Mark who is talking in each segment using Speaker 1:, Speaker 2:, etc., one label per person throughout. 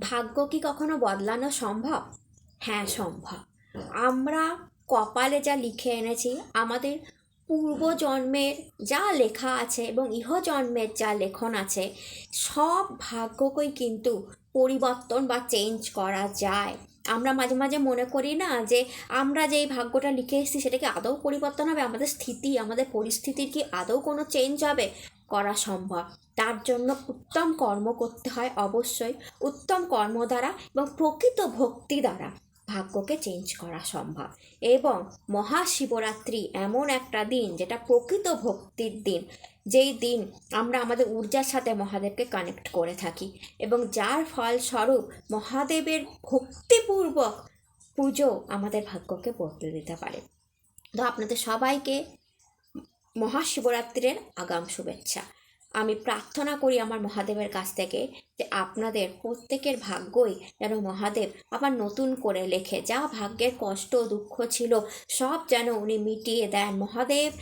Speaker 1: ভাগ্য কি কখনো বদলানো সম্ভব? হ্যাঁ সম্ভব। আমরা কপালে যা লিখে এনেছি, আমাদের পূর্বজন্মের যা লেখা আছে এবং ইহজন্মের যা লেখন আছে, সব ভাগ্যকেই কিন্তু পরিবর্তন বা চেঞ্জ করা যায়। আমরা মাঝে মাঝে মনে করি না যে আমরা যেই ভাগ্যটা লিখে এসেছি সেটা কি আদৌ পরিবর্তন হবে? আমাদের স্থিতি, আমাদের পরিস্থিতির কি আদৌ কোনো চেঞ্জ হবে? করা সম্ভব। তার জন্য উত্তম কর্ম করতে হয় অবশ্যই। উত্তম কর্ম দ্বারা এবং প্রকৃত ভক্তি দ্বারা ভাগ্যকে চেঞ্জ করা সম্ভব। এবং মহাশিবরাত্রি এমন একটা দিন যেটা প্রকৃত ভক্তির দিন। যেই দিন আমরা আমাদের ঊর্জার সাথে মহাদেবকে কানেক্ট করে থাকি এবং যার ফলস্বরূপ মহাদেবের ভক্তিপূর্বক পুজো আমাদের ভাগ্যকে বদলে দিতে পারে। তো আপনাদের সবাইকে মহাশিবরাত্রির আগাম শুভেচ্ছা। আমি প্রার্থনা করি আমার মহাদেবের কাছ থেকে যে আপনাদের প্রত্যেকের ভাগ্যই যেন মহাদেব আবার নতুন করে লেখে। যা ভাগ্যের কষ্ট, দুঃখ ছিল সব যেন উনি মিটিয়ে দেন। মহাদেব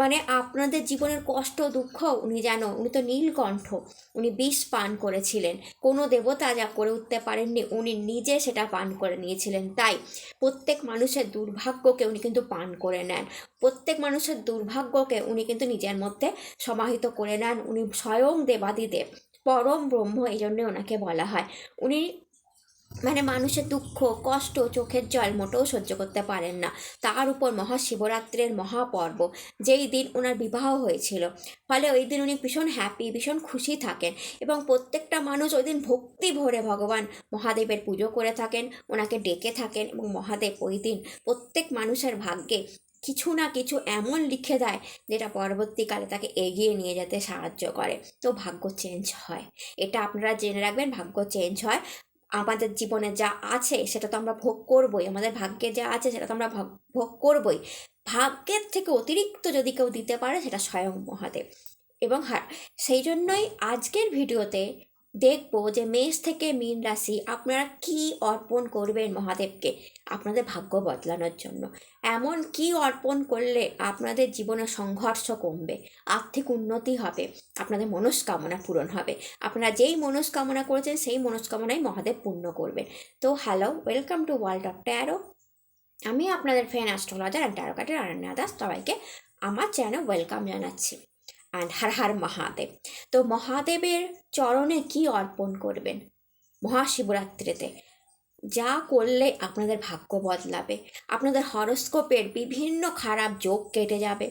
Speaker 1: মানে আপনাদের জীবনের কষ্ট, দুঃখ, উনি যেন, উনি তো নীলকণ্ঠ উনি বিষ পান করেছিলেন। কোনো দেবতা যা করে উঠতে পারেননি, উনি নিজে সেটা পান করে নিয়েছিলেন। তাই প্রত্যেক মানুষের দুর্ভাগ্যকে উনি কিন্তু পান করে নেন। প্রত্যেক মানুষের দুর্ভাগ্যকে উনি কিন্তু নিজের মধ্যে সমাহিত করে নেন। উনি স্বয়ং দেবাদিদেব, পরম ব্রহ্ম, এই জন্যে ওনাকে বলা হয়। উনি মানে মানুষের দুঃখ, কষ্ট চোখের জল মোটেও সহ্য করতে পারেন না। তার উপর মহাশিবরাত্রির মহাপর্ব, যেই দিন ওনার বিবাহ হয়েছিল। ফলে ওই দিন উনি ভীষণ হ্যাপি ভীষণ খুশি থাকেন এবং প্রত্যেকটা মানুষ ওই দিন ভক্তি ভরে ভগবান মহাদেবের পুজো করে থাকেন ওনাকে ডেকে থাকেন এবং মহাদেব ওই দিন প্রত্যেক মানুষের ভাগ্যে কিছু না কিছু এমন লিখে দেয় যেটা পরবর্তীকালে তাকে এগিয়ে নিয়ে যেতে সাহায্য করে। তো ভাগ্য চেঞ্জ হয়। এটা আপনারা জেনে রাখবেন, ভাগ্য চেঞ্জ হয়। আমাদের জীবনে যা আছে সেটা তো আমরা ভোগ করবই, আমাদের ভাগ্যে যা আছে সেটা তো আমরা ভোগ- করবই। ভাগ্যের থেকে অতিরিক্ত যদি কেউ দিতে পারে সেটা স্বয়ং মহাদেব। এবং হ্যাঁ সেই জন্যই আজকের ভিডিওতে দেখব যে মেষ থেকে মীন রাশি আপনারা কি অর্পণ করবেন মহাদেবকে? আপনাদের ভাগ্য বদলানোর জন্য। এমন কি অর্পণ করলে আপনাদের জীবনে সংঘর্ষ কমবে, আর্থিক উন্নতি হবে, আপনাদের মনস্কামনা পূরণ হবে। আপনারা যেই মনস্কামনা করেছেন, সেই মনস্কামনাই মহাদেব পূর্ণ করবেন। তো hello welcome to world of tarot আমি আপনাদের ফ্যান অ্যাস্ট্রোলজার অ্যান্ড ট্যারো কাটের আরণ্যা দাস সবাইকে আমার চ্যানেল ওয়েলকাম জানাচ্ছি। অ্যান্ড হার হার মহাদেব। তো মহাদেবের চরণে কি অর্পণ করবেন? মহাশিবরাত্রিতে। যা করলে আপনাদের ভাগ্য বদলাবে। আপনাদের হরস্কোপের বিভিন্ন খারাপ যোগ কেটে যাবে।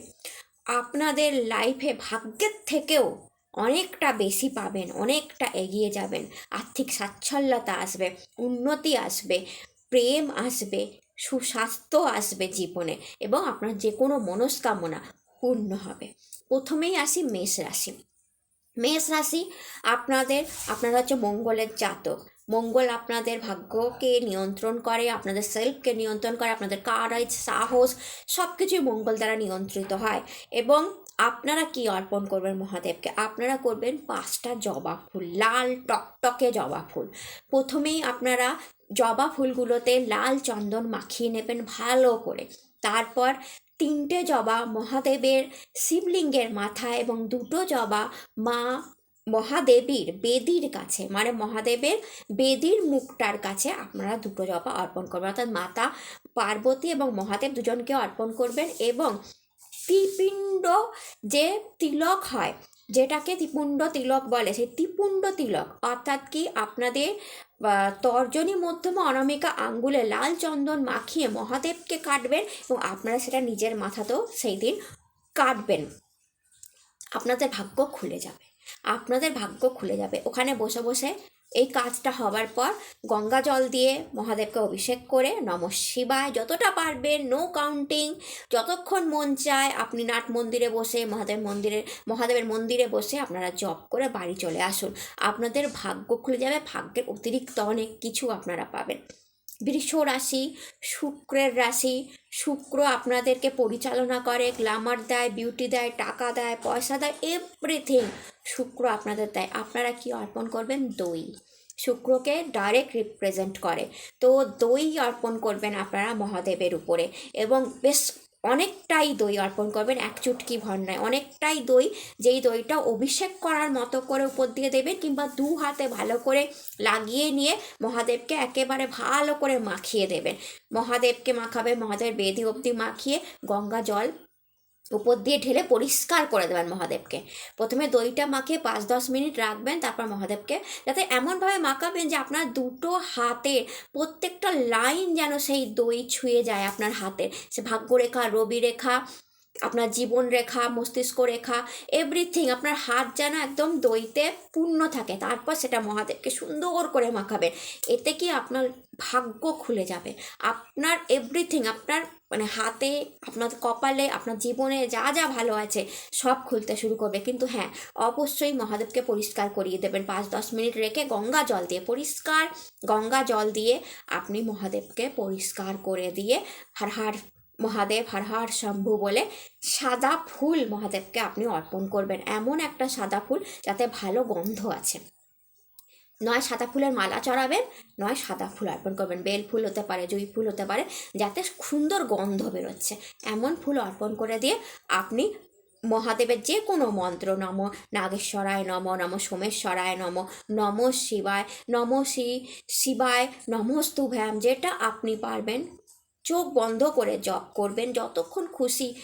Speaker 1: আপনাদের লাইফে ভাগ্যের থেকেও অনেকটা বেশি পাবেন, অনেকটা এগিয়ে যাবেন। আর্থিক সাচ্ছল্যতা আসবে, উন্নতি আসবে, প্রেম আসবে, সুস্বাস্থ্য আসবে জীবনে এবং আপনার যে কোনো মনস্কামনা পূর্ণ হবে। প্রথমেই আসি মেষ রাশি। মেষ রাশি আপনাদের, আপনারা হচ্ছে মঙ্গলের জাতক। মঙ্গল আপনাদের ভাগ্যকে নিয়ন্ত্রণ করে, আপনাদের সেলফকে নিয়ন্ত্রণ করে, আপনাদের কারাইজ সাহস সব কিছুই মঙ্গল দ্বারা নিয়ন্ত্রিত হয়। এবং আপনারা কি অর্পণ করবেন মহাদেবকে? আপনারা করবেন পাঁচটা জবা ফুল, লাল টকটকে জবা ফুল। প্রথমেই আপনারা জবা ফুলগুলোতে লাল চন্দন মাখিয়ে নেবেন ভালো করে। তারপর তিনটে জবা মহাদেবের শিবলিঙ্গের মাথায় এবং দুটো জবা মা মহাদেবীর বেদির কাছে মানে মহাদেবের বেদির মুখটার কাছে আপনারা দুটো জবা অর্পণ করবেন। অর্থাৎ মাতা পার্বতী এবং মহাদেব দুজনকে অর্পণ করবেন এবং ত্রিপিণ্ড যে তিলক হয়, যেটাকে ত্রিপুণ্ড তিলক বলে, সেই ত্রিপুণ্ড তিলক, অর্থাৎ কি আপনাদের তর্জনী মধ্যমা অনামিকা আঙ্গুলে লাল চন্দন মাখিয়ে মহাদেবকে কাটবেন এবং আপনারা সেটা নিজের মাথাতেও সেই দিন কাটবেন। আপনাদের ভাগ্য খুলে যাবে। আপনাদের ভাগ্য খুলে যাবে। ওখানে বসে বসে এই কাজটা হবার পর গঙ্গা জল দিয়ে মহাদেবকে অভিষেক করে নম শিবায়। যতটা পারবেন নো কাউন্টিং যতক্ষণ মন চায় আপনি নাট মন্দিরে বসে, মহাদেব মন্দিরে, মহাদেবের মন্দিরে বসে আপনারা জপ করে বাড়ি চলে আসুন। আপনাদের ভাগ্য খুলে যাবে, ভাগ্যের অতিরিক্ত অনেক কিছু আপনারা পাবেন। বৃষ রাশি, শুক্রের রাশি, শুক্র আপনাদেরকে পরিচালনা করে গ্লামার দেয় বিউটি দেয়, টাকা দেয়, পয়সা দেয় এভরিথিং শুক্র আপনাদের দেয়। আপনারা কি অর্পণ করবেন? দই। শুক্রকে ডাইরেক্ট রিপ্রেজেন্ট করে। তো দই অর্পণ করবেন আপনারা মহাদেবের উপরে এবং বেশ অনেকটাই দই অর্পণ করবেন, এক চুটকি ভর নয় অনেকটাই দই, যেই দইটা অভিষেক করার মতো করে উপর দিয়ে দেবেন কিংবা দু হাতে ভালো করে লাগিয়ে নিয়ে মহাদেবকে একেবারে ভালো করে মাখিয়ে দেবেন। মহাদেবকে মাখাবে মহাদেব বেদি অবধি মাখিয়ে গঙ্গা জল উপর দিয়ে ঢেলে পরিষ্কার করে দেবেন মহাদেবকে। প্রথমে দইটা মাখিয়ে পাঁচ দশ মিনিট রাখবেন, তারপর মহাদেবকে। যাতে এমনভাবে মাখাবেন যে আপনার দুটো হাতে প্রত্যেকটা লাইন যেন সেই দই ছুঁয়ে যায় আপনার হাতের সে ভাগ্যরেখা রবি রেখা আপনার জীবন রেখা, মস্তিষ্ক রেখা এভরিথিং আপনার হাত যেন একদম দইতে পূর্ণ থাকে। তারপর সেটা মহাদেবকে সুন্দর করে মাখাবেন। এতে কি আপনার ভাগ্য খুলে যাবে। আপনার এভরিথিং আপনার মানে হাতে, আপনার কপালে, আপনার জীবনে যা যা ভালো আছে সব খুলতে শুরু করবে। কিন্তু হ্যাঁ অবশ্যই মহাদেবকে পরিষ্কার করিয়ে দেবেন। পাঁচ দশ মিনিট রেখে গঙ্গা জল দিয়ে পরিষ্কার গঙ্গা জল দিয়ে আপনি মহাদেবকে পরিষ্কার করে দিয়ে হার হার মহাদেব হর হর শম্ভু বলে সাদা ফুল মহাদেবকে আপনি অর্পণ করবেন। এমন একটা সাদা ফুল যাতে ভালো গন্ধ আছে। নয় সাদা ফুলের মালা চড়াবেন, নয় সাদা ফুল অর্পণ করবেন। বেল ফুল হতে পারে, জুঁই ফুল হতে পারে, যাতে সুন্দর গন্ধ বেরোচ্ছে। এমন ফুল অর্পণ করে দিয়ে আপনি মহাদেবের যে কোনো মন্ত্র, নম নাগেশ্বরায় নম নম সোমেশ্বরায় নম নম শিবায়, নম শ্রী শিবায়, নমস্তুভ্যাম, যেটা আপনি পারবেন চোখ বন্ধ করে জপ করবেন যতক্ষণ খুশি।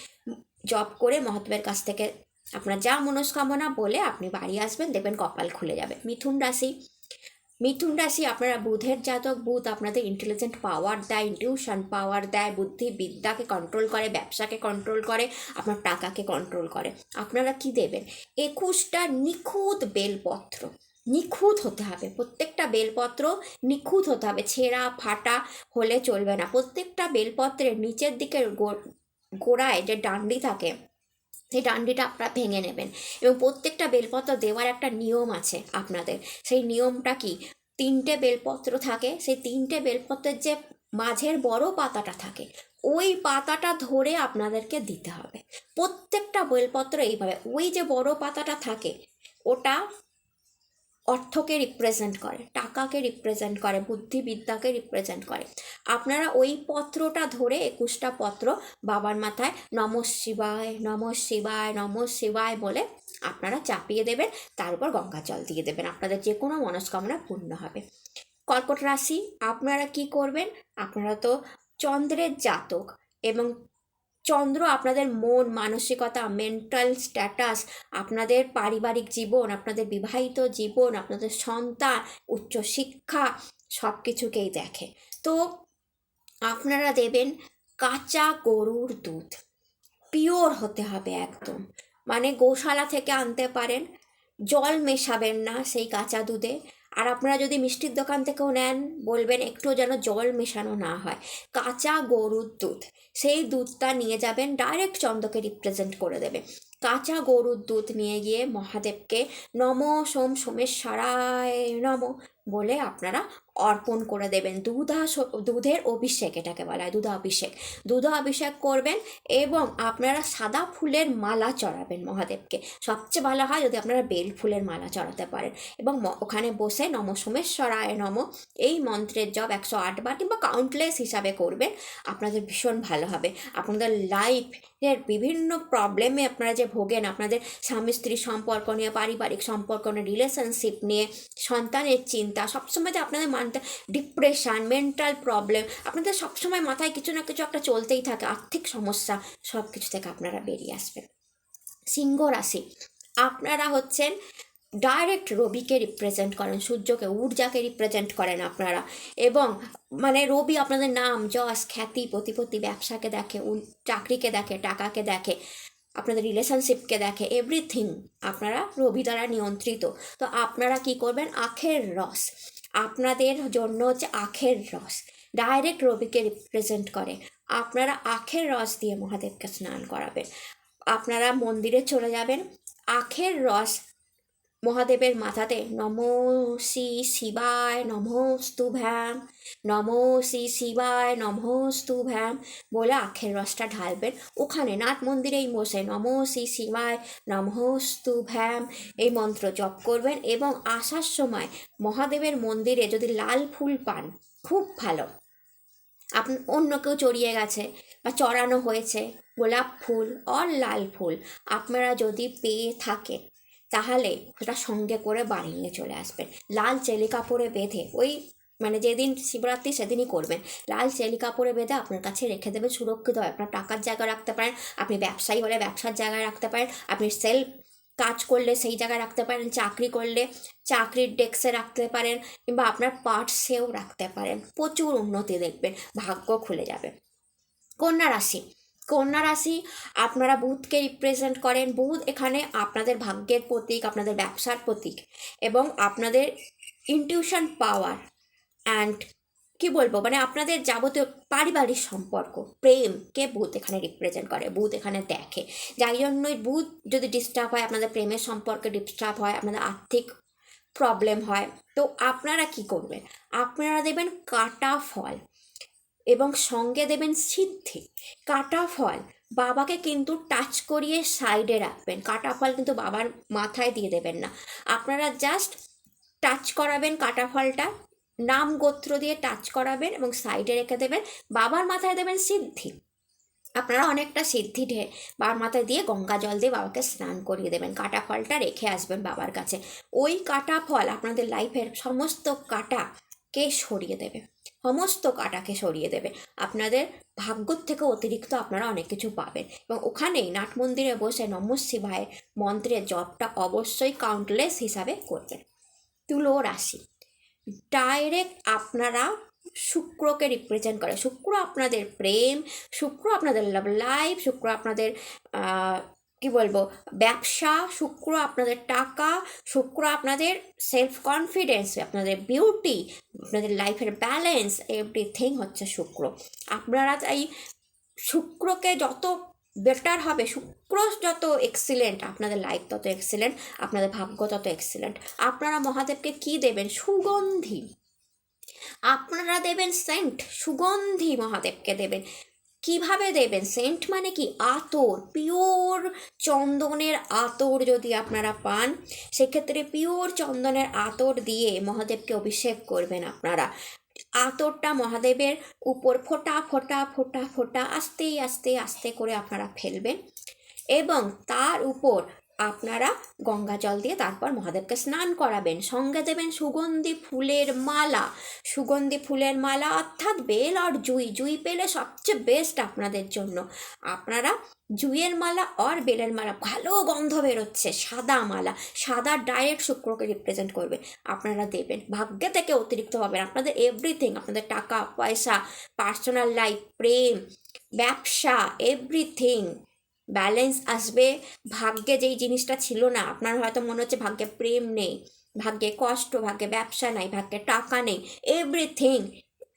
Speaker 1: জপ করে মহাত্মের কাছ থেকে আপনার যা মনস্কামনা বলে আপনি বাড়ি আসবেন, দেখবেন কপাল খুলে যাবে। মিথুন রাশি মিথুন রাশি আপনারা বুধের জাতক, বুধ আপনাদের ইন্টেলিজেন্ট পাওয়ার দেয় ইনটিউশন পাওয়ার দেয় বুদ্ধি বিদ্যাকে কন্ট্রোল করে, ব্যবসাকে কন্ট্রোল করে, আপনার টাকাকে কন্ট্রোল করে। আপনারা কি দেবেন? একুশটা নিখুঁত বেলপত্র। নিখুঁত হতে হবে। প্রত্যেকটা বেলপত্র নিখুঁত হতে হবে। ছেঁড়া, ফাটা হলে চলবে না। প্রত্যেকটা বেলপত্রের নিচের দিকের গোড়ায় যে ডান্ডি থাকে, সেই ডান্ডিটা আপনারা ভেঙে নেবেন। এবং প্রত্যেকটা বেলপত্র দেওয়ার একটা নিয়ম আছে আপনাদের। সেই নিয়মটা কি? তিনটে বেলপত্র থাকে, সেই তিনটে বেলপত্রের যে মাঝের বড় পাতাটা থাকে, ওই পাতাটা ধরে আপনাদেরকে দিতে হবে। প্রত্যেকটা বেলপত্র এইভাবে, ওই যে বড় পাতাটা থাকে, ওটা অর্থকে রিপ্রেজেন্ট করে, টাকাকে রিপ্রেজেন্ট করে, বুদ্ধিবিদ্যাকে রিপ্রেজেন্ট করে। আপনারা ওই পত্রটা ধরে একুশটা পত্র বাবার মাথায় নম শিবায় নম শিবায় নম শিবায় বলে আপনারা চাপিয়ে দেবেন, তার উপর গঙ্গা জল দিয়ে দেবেন, আপনাদের যে কোনো মনস্কামনা পূর্ণ হবে। কর্কট রাশি, আপনারা কি করবেন? আপনারা তো চন্দ্রের জাতক এবং চন্দ্র আপনাদের মন, মানসিকতা মেন্টাল স্ট্যাটাস আপনাদের পারিবারিক জীবন, আপনাদের বিবাহিত জীবন, আপনাদের সন্তান উচ্চশিক্ষা সব কিছুকেই দেখে। তো আপনারা দেবেন কাঁচা গরুর দুধ। পিওর হতে হবে একদম। মানে গোশালা থেকে আনতে পারেন, জল মেশাবেন না সেই কাঁচা দুধে। আর আপনারা যদি মিষ্টির দোকান থেকেও নেন, বলবেন একটু যেন জল মেশানো না হয়। কাঁচা গরুর দুধ, সেই দুধটা নিয়ে যাবেন ডাইরেক্ট চন্দ্রকে রিপ্রেজেন্ট করে দেবে। কাঁচা গরুর দুধ নিয়ে গিয়ে মহাদেবকে নম সোম সোমেশ্বরায় নম। বলে আপনারা অর্পণ করে দেবেন। দুধা দুধের অভিষেক এটাকে বলা হয়, দুধা অভিষেক। দুধা অভিষেক করবেন এবং আপনারা সাদা ফুলের মালা চড়াবেন মহাদেবকে। সবচেয়ে ভালো হয় যদি আপনারা বেল ফুলের মালা চড়াতে পারেন এবং ওখানে বসে নম সোমেশ্বরায় নম এই মন্ত্রের জব একশো আটবার কিংবা কাউন্টলেস হিসাবে করবেন, আপনাদের ভীষণ ভালো হবে। আপনাদের লাইফের বিভিন্ন প্রবলেমে আপনারা যে ভোগেন, আপনাদের স্বামী স্ত্রী সম্পর্ক নিয়ে, পারিবারিক সম্পর্ক নিয়ে রিলেশনশিপ নিয়ে, সন্তানের চিন্তা সবসময় যে আপনাদের মানতে ডিপ্রেশন মেন্টাল প্রবলেম আপনাদের সবসময় মাথায় কিছু না কিছু একটা চলতেই থাকে, আর্থিক সমস্যা সব কিছু থেকে আপনারা বেরিয়ে আসবেন। সিংহ রাশি, আপনারা হচ্ছেন ডাইরেক্ট রবিকে রিপ্রেজেন্ট করেন, সূর্যকে, ঊর্জাকে রিপ্রেজেন্ট করেন আপনারা। এবং মানে রবি আপনাদের নাম, যশ, খ্যাতি, প্রতিপত্তি, ব্যবসাকে দেখে চাকরিকে দেখে, টাকাকে দেখে। আপনাদের রিলেশনশিপকে দেখে এভরিথিং আপনারা রবি দ্বারা নিয়ন্ত্রিত। তো আপনারা কি করবেন? আখের রস। আপনাদের জন্য হচ্ছে আখের রস। ডাইরেক্ট রবিকে রিপ্রেজেন্ট করে। আপনারা আখের রস দিয়ে মহাদেবকে স্নান করাবেন। আপনারা মন্দিরে চলে যাবেন। আখের রস মহাদেবের মাথাতে নম শিবায় নমস্তুভ্যাম নম শ্রী শিবায় নমস্তুভ্যাম বলে আখের রসটা ঢালবেন। ওখানে নাট মন্দিরেই বসে নম শিবায় নমস্তুভ্যাম এই মন্ত্র জপ করবেন এবং আসার সময় মহাদেবের মন্দিরে যদি লাল ফুল পান, খুব ভালো। আপ, অন্য কেউ চড়িয়ে গেছে বা চড়ানো হয়েছে গোলাপ ফুল অর লাল ফুল, আপনারা যদি পেয়ে থাকেন তাহলে সেটা সঙ্গে করে বাড়ি নিয়ে চলে আসবেন লাল চেলি কাপড়ে বেঁধে ওই মানে যেদিন শিবরাত্রি সেদিনই করবেন। লাল চেলি কাপড়ে বেঁধে আপনার কাছে রেখে দেবেন সুরক্ষিত হয় আপনার টাকার জায়গায় রাখতে পারেন, আপনি ব্যবসায়ী হলে ব্যবসার জায়গায় রাখতে পারেন, আপনি সেলফ কাজ করলে সেই জায়গায় রাখতে পারেন, চাকরি করলে চাকরির ডেস্কে রাখতে পারেন কিংবা আপনার পার্টসেও রাখতে পারেন। প্রচুর উন্নতি দেখবেন, ভাগ্য খুলে যাবে। কন্যা রাশি কন্যা রাশি, আপনারা বুধকে রিপ্রেজেন্ট করেন। বুধ এখানে আপনাদের ভাগ্যের প্রতীক, আপনাদের ব্যবসার প্রতীক এবং আপনাদের ইনটিউশন পাওয়ার অ্যান্ড কি বলব? মানে আপনাদের যাবতীয় পারিবারিক সম্পর্ক, প্রেমকে বুধ এখানে রিপ্রেজেন্ট করে বুধ এখানে দেখে। যাই জন্যই বুধ যদি ডিস্টার্ব হয়, আপনাদের প্রেমের সম্পর্কে ডিস্টার্ব হয়, আপনাদের আর্থিক প্রবলেম হয়, তো আপনারা কি করবেন? আপনারা দেবেন কাটা ফল। এবং সঙ্গে দেবেন সিদ্ধি। কাটা ফল বাবাকে কিন্তু টাচ করিয়ে সাইডে রাখবেন। কাটা ফল কিন্তু বাবার মাথায় দিয়ে দেবেন না। আপনারা জাস্ট টাচ করাবেন কাটা ফলটা, নাম গোত্র দিয়ে টাচ করাবেন এবং সাইডে রেখে দেবেন বাবার মাথায় দেবেন সিদ্ধি। আপনারা অনেকটা সিদ্ধি ঢে, বাবার মাথায় দিয়ে গঙ্গা জল দিয়ে বাবাকে স্নান করিয়ে দেবেন। কাটা ফলটা রেখে আসবেন বাবার কাছে। ওই কাটা ফল আপনাদের লাইফের সমস্ত কাটাকে সরিয়ে দেবে। সমস্ত কাটাকে সরিয়ে দেবে। আপনাদের ভাগ্যর থেকে অতিরিক্ত আপনারা অনেক কিছু পাবেন। এবং ওখানেই নাট মন্দিরে বসে নম মন্ত্রের জপটা অবশ্যই কাউন্টলেস হিসাবে করবেন। তুলো রাশি ডাইরেক্ট আপনারা শুক্রকে রিপ্রেজেন্ট করে। শুক্র আপনাদের প্রেম, শুক্র আপনাদের লাভ লাইফ শুক্র আপনাদের কি বলব? ব্যবসা, শুক্র আপনাদের টাকা, শুক্র আপনাদের সেলফ কনফিডেন্স আপনাদের বিউটি আপনাদের লাইফের ব্যালেন্স এভরিথিং হচ্ছে শুক্র। আপনারা তাই শুক্রকে যত বেটার হবে, শুক্র যত এক্সিলেন্ট আপনাদের লাইফ তত এক্সিলেন্ট আপনাদের ভাগ্য তত এক্সিলেন্ট আপনারা মহাদেবকে কি দেবেন? সুগন্ধি। আপনারা দেবেন সেন্ট সুগন্ধি মহাদেবকে দেবেন। কীভাবে দেবেন? সেন্ট মানে কি? আতর, পিওর চন্দনের আতর যদি আপনারা পান, সেক্ষেত্রে পিওর চন্দনের আতর দিয়ে মহাদেবকে অভিষেক করবেন আপনারা। আতরটা মহাদেবের উপর ফোটা ফোটা ফোটা ফোটা আস্তে আস্তে আস্তে করে আপনারা ফেলবেন এবং তার উপর আপনারা গঙ্গা জল দিয়ে তারপর মহাদেবকে স্নান করাবেন, সঙ্গে দেবেন সুগন্ধি ফুলের মালা। সুগন্ধি ফুলের মালা অর্থাৎ বেল আর জুই। জুই পেলে সবচেয়ে বেস্ট আপনাদের জন্য। আপনারা জুইয়ের মালা আর বেলের মালা, ভালো গন্ধ বেরোচ্ছে, সাদা মালা। সাদা ডাইরেক্ট শুক্রকে রিপ্রেজেন্ট করবে। আপনারা দেবেন। ভাগ্যে থেকে অতিরিক্ত পাবেন আপনাদের এভরিথিং আপনাদের টাকা, পয়সা পার্সোনাল লাইফ প্রেম, ব্যবসা এভরিথিং ব্যালেন্স আসবে। ভাগ্যে যেই জিনিসটা ছিল না, আপনার হয়তো মনে হচ্ছে ভাগ্যে প্রেম নেই, ভাগ্যে কষ্ট, ভাগ্যে ব্যবসা নাই, ভাগ্যে টাকা নেই এভরিথিং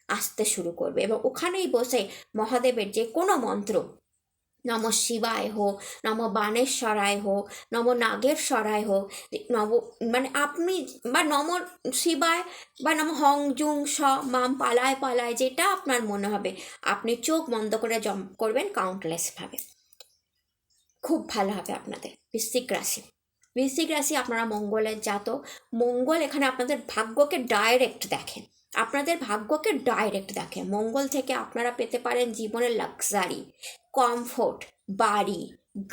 Speaker 1: আসতে শুরু করবে এবং ওখানেই বসে মহাদেবের যে কোনো মন্ত্র, নম শিবায় হোক, নম বানেশ্বরায় হোক, নম নাগেশ্বরায় হোক, নব মানে আপনি বা নম শিবায় বা নম হং, জুং, স, মাম, পালায় পালায় যেটা আপনার মনে হবে, আপনি চোখ বন্ধ করে জম করবেন কাউন্টলেসভাবে খুব ভালো হবে আপনাদের, বৃশ্চিক রাশি। বৃশ্চিক রাশি আপনারা মঙ্গলের জাতক, মঙ্গল এখানে আপনাদের ভাগ্যকে ডাইরেক্ট দেখেন। আপনাদের ভাগ্যকে ডাইরেক্ট দেখে মঙ্গল থেকে আপনারা পেতে পারেন জীবনের লাক্সারি কমফোর্ট বাড়ি,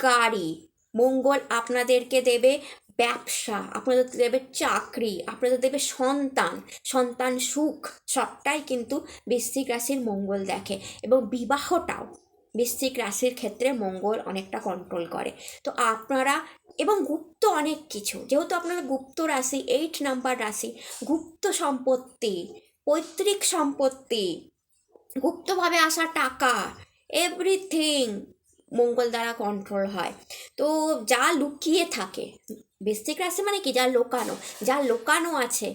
Speaker 1: গাড়ি। মঙ্গল আপনাদেরকে দেবে ব্যবসা, আপনাদের দেবে চাকরি, আপনাদের দেবে সন্তান সন্তান সুখ, সবটাই কিন্তু বৃশ্চিক রাশির মঙ্গল দেখে। এবং বিবাহটাও বৃশ্চিক রাশির ক্ষেত্রে মঙ্গল অনেকটা কন্ট্রোল করে। তো আপনারা, এবং গুপ্ত অনেক কিছু, যেহেতু আপনারা গুপ্ত রাশি এইট নাম্বার রাশি, গুপ্ত সম্পত্তি, পৈতৃক সম্পত্তি, গুপ্তভাবে আসা টাকা এভরিথিং মঙ্গল দ্বারা কন্ট্রোল হয়। তো যা লুকিয়ে থাকে, বৃশ্চিক রাশি মানে কি? যা লোকানো যা লোকানো আছে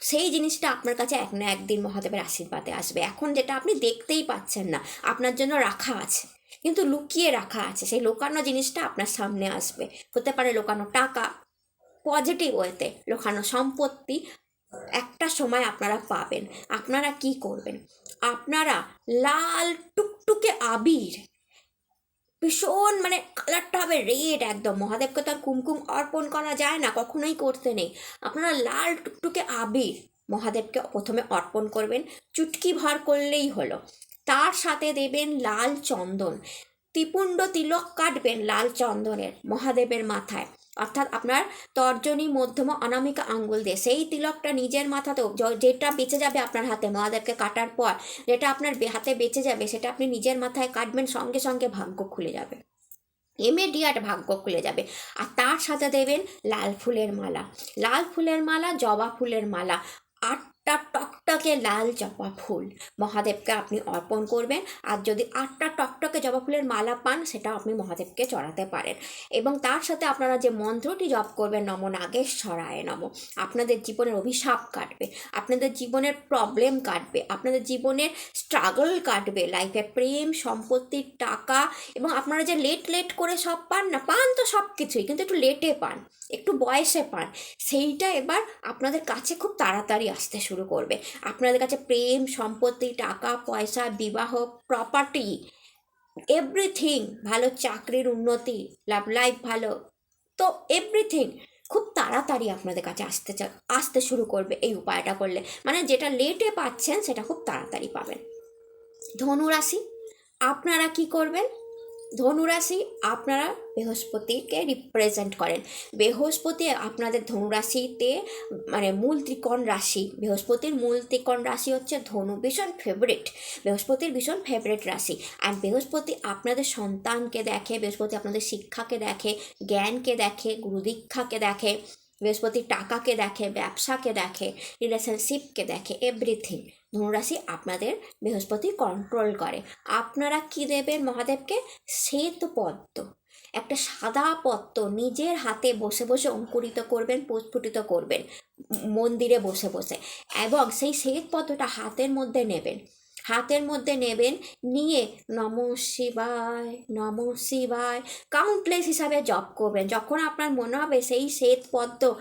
Speaker 1: সেই জিনিসটা আপনার কাছে এক না একদিন মহাদেবের আশীর্বাদে আসবে। এখন যেটা আপনি দেখতেই পাচ্ছেন না, আপনার জন্য রাখা আছে। কিন্তু লুকিয়ে রাখা আছে, সেই লোকানো জিনিসটা আপনার সামনে আসবে। হতে পারে লোকানো টাকা পজিটিভ ওয়েতে লোকানো সম্পত্তি, একটা সময় আপনারা পাবেন। আপনারা কি করবেন? আপনারা লাল টুকটুকে আবির ভীষণ মানে কালারটা হবে রেড একদম। মহাদেবকে তো আর কুমকুম অর্পণ করা যায় না, কখনোই করতে নেই। আপনারা লাল টুকটুকে আবির মহাদেবকে প্রথমে অর্পণ করবেন, চুটকি ভর করলেই হলো। তার সাথে দেবেন লাল চন্দন। ত্রিপুণ্ড তিলক কাটবেন লাল চন্দনের মহাদেবের মাথায়। অর্থাৎ আপনার তর্জনী, মধ্যম, অনামিকা আঙ্গুল দিয়ে। সেই তিলকটা নিজের মাথাতেও যেটা বেঁচে যাবে আপনার হাতে, মহাদেবকে কাটার পর, যেটা আপনার হাতে বেঁচে যাবে, সেটা আপনি নিজের মাথায় কাটবেন, সঙ্গে সঙ্গে ভাগ্য খুলে যাবে। ইমিডিয়াট ভাগ্য খুলে যাবে। আর তার সাথে দেবেন লাল ফুলের মালা। লাল ফুলের মালা, জবা ফুলের মালা। আটটা টকটকে লাল জবা ফুল। মহাদেবকে আপনি অর্পণ করবেন, আর যদি আটটা টকটকে জবা ফুলের মালা পান সেটা আপনি মহাদেবকে চড়াতে পারেন। এবং তার সাথে আপনারা যে মন্ত্রটি জপ করবেন, নম নাগেশ্বরায় নম, আপনাদের জীবনের অভিশাপ কাটবে, আপনাদের জীবনের প্রবলেম কাটবে, আপনাদের জীবনের স্ট্রাগল কাটবে লাইফে প্রেম সম্পত্তি টাকা, এবং আপনারা যে লেট লেট করে সব পান না, পান তো সব কিছুই কিন্তু একটু লেটে পান। একটু বয়সে পান, সেইটা এবার আপনাদের কাছে খুব তাড়াতাড়ি আসতে শুরু করবে। আপনাদের কাছে প্রেম, সম্পত্তি, টাকা, পয়সা, বিবাহ প্রপার্টি এভরিথিং ভালো চাকরির উন্নতি লাভ লাইফ ভালো, তো এভরিথিং খুব তাড়াতাড়ি আপনাদের কাছে আসতে আসতে শুরু করবে এই উপায়টা করলে। মানে যেটা লেটে পাচ্ছেন, সেটা খুব তাড়াতাড়ি পাবেন। ধনুরাশি, আপনারা কি করবেন? ধনুরাশি আপনারা বৃহস্পতিকে রিপ্রেজেন্ট করেন। বৃহস্পতি আপনাদের ধনুরাশিতে মানে মূল ত্রিকোণ রাশি। বৃহস্পতির মূল ত্রিকোণ রাশি হচ্ছে ধনু ভীষণ ফেভারিট বৃহস্পতির ভীষণ ফেভারিট রাশি। আর বৃহস্পতি আপনাদের সন্তানকে দেখে, বৃহস্পতি আপনাদের শিক্ষাকে দেখে, জ্ঞানকে দেখে, গুরুদীক্ষাকে দেখে বৃহস্পতি টাকাকে দেখে, ব্যবসাকে দেখে রিলেশনশিপকে দেখে এভরিথিং ধনুরাশি আপনাদের বৃহস্পতি কন্ট্রোল করে। আপনারা কি দেবেন মহাদেবকে? শ্বেত পদ্ম। একটা সাদা পদ্ম নিজের হাতে বসে বসে অঙ্কুরিত করবেন, প্রস্ফুটিত করবেন, মন্দিরে বসে বসে। এবং সেই শ্বেত পদ্মটা হাতের মধ্যে নেবেন। হাতের মধ্যে নেবেন নিয়ে নম শিবায় নম শিবায়। কাউন্টলেস হিসাবে জপ করবেন। যখন আপনার মনে হবে সেই শ্বেত পদ্ম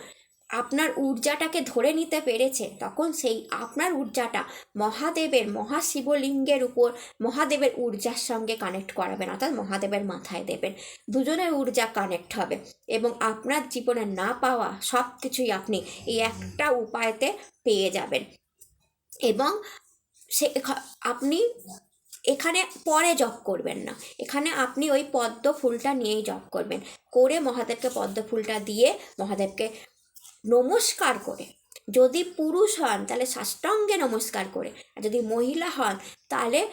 Speaker 1: আপনার ঊর্জাটাকে ধরে নিতে পেরেছে, তখন সেই আপনার ঊর্জাটা মহাদেবের মহাশিবলিঙ্গের উপর, মহাদেবের ঊর্জার সঙ্গে কানেক্ট করাবেন, অর্থাৎ মহাদেবের মাথায় দেবেন। দুজনের ঊর্জা কানেক্ট হবে এবং আপনার জীবনে না পাওয়া সব কিছুই আপনি এই একটা উপায়তে পেয়ে যাবেন। এবং সে আপনি এখানে পরে জপ করবেন না। এখানে আপনি ওই পদ্ম ফুলটা নিয়েই জপ করবেন। করে মহাদেবকে পদ্ম ফুলটা দিয়ে মহাদেবকে নমস্কার করে। যদি পুরুষ হন, তাহলে সাষ্টাঙ্গে নমস্কার করে। আর যদি মহিলা হন, তাহলে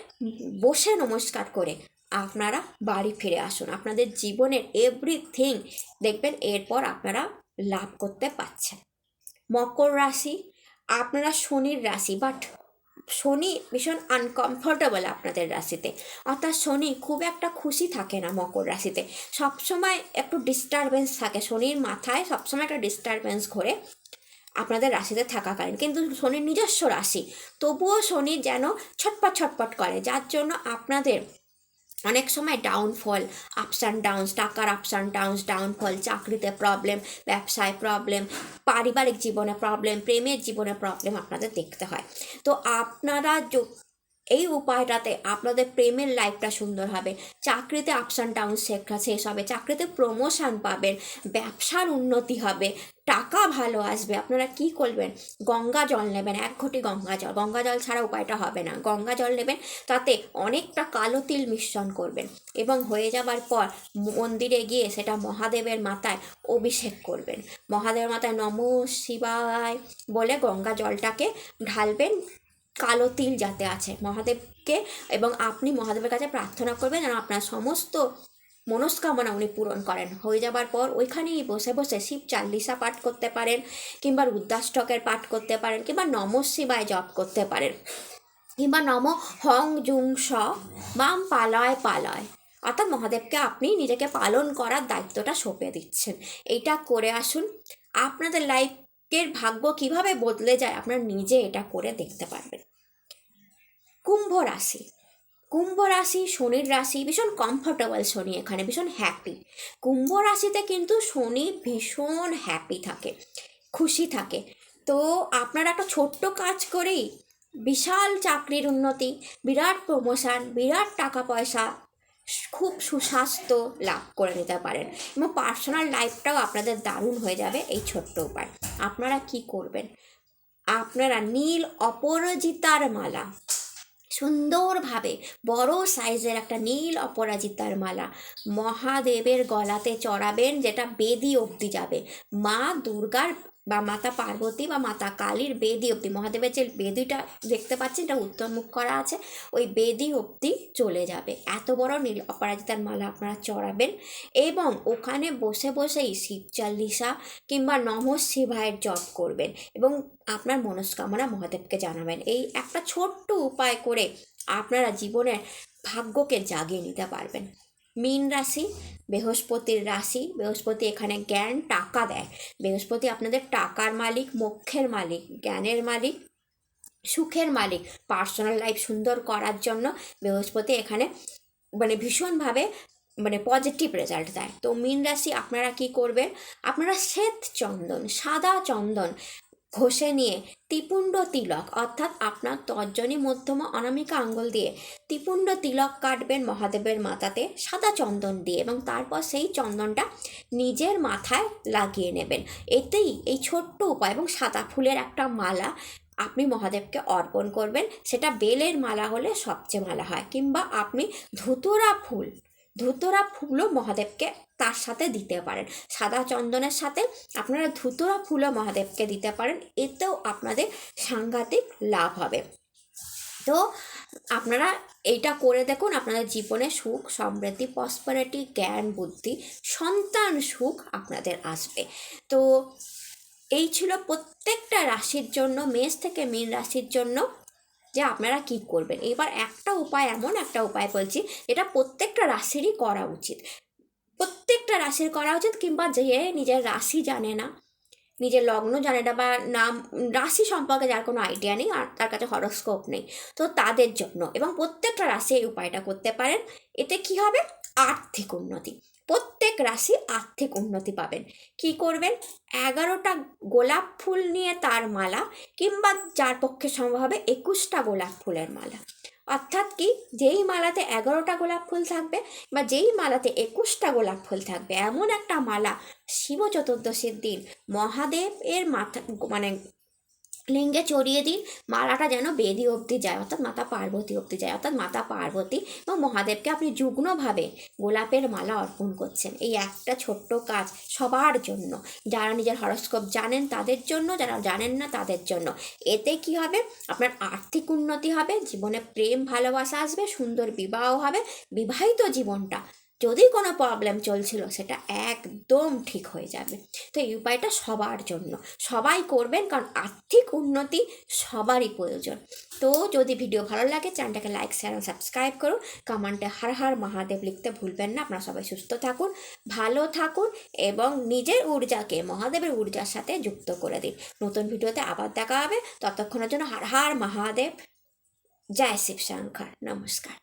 Speaker 1: বসে নমস্কার করে। আপনারা বাড়ি ফিরে আসুন। আপনাদের জীবনের এভরিথিং দেখবেন, এরপর আপনারা লাভ করতে পারছেন। মকর রাশি, আপনারা শনির রাশি বাট শনি ভীষণ আনকমফর্টেবল আপনাদের রাশিতে। অর্থাৎ শনি খুব একটা খুশি থাকে না মকর রাশিতে। সবসময় একটু ডিস্টারবেন্স থাকে। শনির মাথায় সবসময় একটা ডিস্টারবেন্স ঘোরে আপনাদের রাশিতে থাকাকালীন। কিন্তু শনির নিজস্ব রাশি। তবুও শনি যেন ছটপট ছটপট করে। যার জন্য আপনাদের অনেক সময় ডাউনফল আপস অ্যান্ড ডাউনস টাকার আপস অ্যান্ড ডাউন ডাউনফল চাকরিতে প্রবলেম ব্যবসায় প্রবলেম পারিবারিক জীবনে প্রবলেম প্রেমের জীবনে প্রবলেম আপনাদের দেখতে হয়। তো আপনারা এই উপায়টাতে আপনাদের প্রেমের লাইফটা সুন্দর হবে। চাকরিতে আপস অ্যান্ড ডাউন শেখা শেষ হবে। চাকরিতে প্রমোশন পাবেন। ব্যবসার উন্নতি হবে। টাকা ভালো আসবে। আপনারা কি করবেন? গঙ্গা জল নেবেন। এক ঘটি গঙ্গা জল। গঙ্গা জল ছাড়া উপায়টা হবে না। গঙ্গা জল নেবেন, তাতে অনেকটা কালো তিল মিশ্রণ করবেন এবং হয়ে যাবার পর মন্দিরে গিয়ে সেটা মহাদেবের মাথায় অভিষেক করবেন। মহাদেবের মাথায় নম শিবায় বলে গঙ্গা জলটাকে ঢালবেন। কালো তিল যাতে আছে। মহাদেবকে এবং আপনি মহাদেবের কাছে প্রার্থনা করবেন যেন আপনার সমস্ত মনস্কামনা উনি পূরণ করেন। হয়ে যাবার পর ওইখানেই বসে বসে শিব চাল্লিশা পাঠ করতে পারেন কিংবা রুদ্রাষ্টকের পাঠ করতে পারেন কিংবা নম শিবায় জপ করতে পারেন কিংবা নম হং জুং স বাম পালয় পালয়। অর্থাৎ মহাদেবকে আপনি নিজেকে পালন করার দায়িত্বটা সঁপে দিচ্ছেন। এইটা করে আসুন। আপনাদের লাইফের ভাগ্য কীভাবে বদলে যায় আপনারা নিজে এটা করে দেখতে পারবেন। কুম্ভ রাশি। কুম্ভ রাশি, শনির রাশি ভীষণ কমফোর্টেবল শনি এখানে, ভীষণ হ্যাপি কুম্ভ রাশিতে কিন্তু শনি ভীষণ হ্যাপি থাকে, খুশি থাকে। তো আপনারা একটা ছোট্ট কাজ করেই বিশাল চাকরির উন্নতি, বিরাট প্রমোশন বিরাট টাকা পয়সা খুব সুস্বাস্থ্য লাভ করে নিতে পারেন এবং পার্সোনাল লাইফটাও আপনাদের দারুণ হয়ে যাবে এই ছোট্ট উপায়। আপনারা কি করবেন? আপনারা নীল অপরাজিতার মালা, সুন্দরভাবে বড় সাইজের একটা নীল অপরাজিতার মালা মহাদেবের গলাতে চড়াবেন যেটা বেদি অবধি যাবে। মা দুর্গার বা মাতা পার্বতী বা মাতা কালীর বেদি অবধি মহাদেবের যে বেদিটা দেখতে পাচ্ছেন এটা উত্তরমুখ করা আছে, ওই বেদি অবধি চলে যাবে। এত বড় নীল অপরাজিতার মালা আপনারা চড়াবেন এবং ওখানে বসে বসেই শিব চাল্লিশা কিংবা নম শিবায়ের জপ করবেন এবং আপনার মনস্কামনা মহাদেবকে জানাবেন। এই একটা ছোট্ট উপায় করে আপনারা জীবনের ভাগ্যকে জাগিয়ে নিতে পারবেন। মীন রাশি, বৃহস্পতির রাশি, বৃহস্পতি এখানে জ্ঞান, টাকা দেয়। বৃহস্পতি আপনাদের টাকার মালিক, মোক্ষের মালিক, জ্ঞানের মালিক, সুখের মালিক পার্সোনাল লাইফ সুন্দর করার জন্য বৃহস্পতি এখানে মানে ভীষণভাবে মানে পজিটিভ রেজাল্ট দেয়। তো মীন রাশি আপনারা কি করবেন? আপনারা শ্বেত চন্দন, সাদা চন্দন ঘষে নিয়ে ত্রিপুণ্ড তিলক, অর্থাৎ আপনার তর্জনী মধ্যমা অনামিকা আঙ্গুল দিয়ে ত্রিপুণ্ড তিলক কাটবেন মহাদেবের মাথাতে সাদা চন্দন দিয়ে এবং তারপর সেই চন্দনটা নিজের মাথায় লাগিয়ে নেবেন। এতেই এই ছোট্ট উপায় এবং সাদা ফুলের একটা মালা আপনি মহাদেবকে অর্পণ করবেন। সেটা বেলের মালা হলে সবচেয়ে মালা হয় কিংবা আপনি ধুতুরা ফুল ধুতরা ফুলও মহাদেবকে তার সাথে দিতে পারেন। সাদা চন্দনের সাথে আপনারা ধুতরা ফুলও মহাদেবকে দিতে পারেন। এতেও আপনাদের সাংঘাতিক লাভ হবে। তো আপনারা এইটা করে দেখুন, আপনাদের জীবনে সুখ, সমৃদ্ধি প্রসপারিটি জ্ঞান, বুদ্ধি, সন্তান সুখ আপনাদের আসবে। তো এই ছিল প্রত্যেকটা রাশির জন্য, মেষ থেকে মীন রাশির জন্য যে আপনারা কি করবেন? এবার একটা উপায় এমন একটা উপায় বলছি এটা প্রত্যেকটা রাশিরই করা উচিত। প্রত্যেকটা রাশির করা উচিত কিংবা যে নিজের রাশি জানে না, নিজের লগ্ন জানে না বা নাম, রাশি সম্পর্কে যার কোনো আইডিয়া নেই আর তার কাছে হরস্কোপ নেই। তো তাদের জন্য এবং প্রত্যেকটা রাশি এই উপায়টা করতে পারেন। এতে কি হবে? আর্থিক উন্নতি। প্রত্যেক রাশি আর্থিক উন্নতি পাবেন। কি করবেন? এগারোটা গোলাপ ফুল নিয়ে তার মালা কিংবা যার পক্ষে সম্ভব হবে একুশটা গোলাপ ফুলের মালা। অর্থাৎ কি? যেই মালাতে এগারোটা গোলাপ ফুল থাকবে বা যেই মালাতে একুশটা গোলাপ ফুল থাকবে, এমন একটা মালা শিব চতুর্দশীর দিন মহাদেব এর মাথা মানে লিঙ্গে চড়িয়ে দিন, মালাটা যেন বেদি অবধি যায়, অর্থাৎ মাতা পার্বতী অবধি যায়, অর্থাৎ মাতা পার্বতী এবং মহাদেবকে আপনি যুগ্মভাবে গোলাপের মালা অর্পণ করছেন। এই একটা ছোট্ট কাজ সবার জন্য। যারা নিজের হরস্কোপ জানেন তাদের জন্য, যারা জানেন না তাদের জন্য। এতে কি হবে? আপনার আর্থিক উন্নতি হবে, জীবনে প্রেম, ভালোবাসা আসবে, সুন্দর বিবাহ হবে, বিবাহিত জীবনটা যদি কোনো প্রবলেম চলছিল, সেটা একদম ঠিক হয়ে যাবে। তো এই উপায়টা সবার জন্য। সবাই করবেন, কারণ আর্থিক উন্নতি সবারই প্রয়োজন। তো যদি ভিডিও ভালো লাগে চ্যানেলটাকে লাইক শেয়ার সাবস্ক্রাইব করুন। কমেন্টে হার হার মহাদেব লিখতে ভুলবেন না। আপনারা সবাই সুস্থ থাকুন, ভালো থাকুন এবং নিজের ঊর্জাকে, মহাদেবের ঊর্জার সাথে যুক্ত করে দিন। নতুন ভিডিওতে আবার দেখা হবে। ততক্ষণের জন্য হার হার মহাদেব। জয় শিব শঙ্কর। নমস্কার।